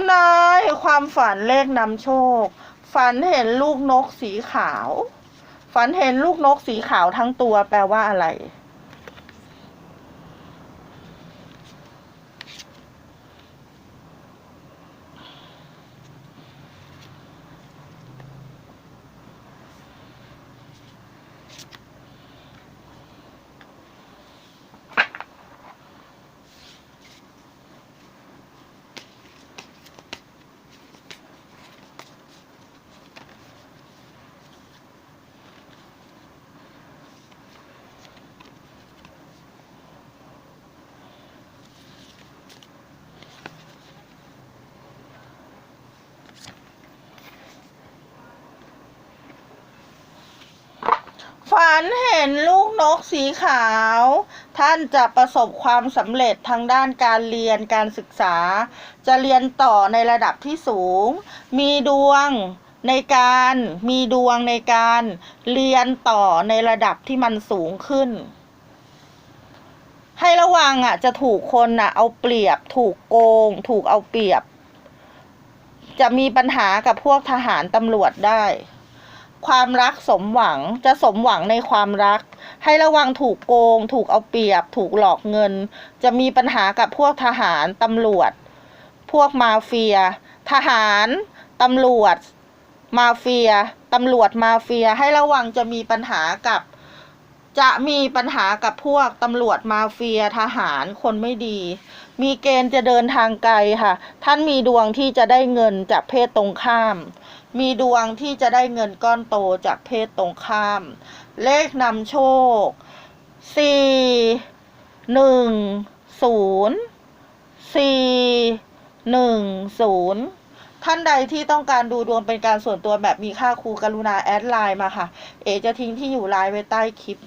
ำนายความฝันเลขนำโชค ฝันเห็นลูกนกสีขาว ฝันเห็นลูกนกสีขาวทั้งตัวแปลว่าอะไร ฝันเห็นลูกนกสีขาว ท่านจะประสบความสำเร็จทางด้านการเรียนการศึกษา จะเรียนต่อในระดับที่สูง มีดวงในการมีดวงในการเรียนต่อในระดับที่มันสูงขึ้น ให้ระวังอะจะถูกคนอะเอาเปรียบถูกโกง ถูกเอาเปรียบ จะมีปัญหากับพวกทหารตำรวจได้ ความรักสมหวังจะสมหวังในความรัก ให้ระวังถูกโกง ถูกเอาเปรียบ ถูกหลอกเงิน จะมีปัญหากับพวกทหารตำรวจ พวกมาเฟีย ทหารตำรวจ มาเฟียตำรวจมาเฟีย ให้ระวังจะมีปัญหากับ จะมีปัญหากับพวกตำรวจมาเฟียทหารคนไม่ดี มีเกณฑ์จะเดินทางไกลค่ะ ท่านมีดวงที่จะได้เงินจากเพศตรงข้าม มีดวงที่จะได้เงินก้อนโตจากเพศตรงข้าม เลขนำโชค 4 1 0 4 1 0ท่านใดที่ต้องการดูดวงเป็นการส่วนตัวแบบมีค่าครูกรุณาแอดไลน์มาค่ะ เอจะทิ้งที่อยู่ไลน์ไว้ใต้คลิป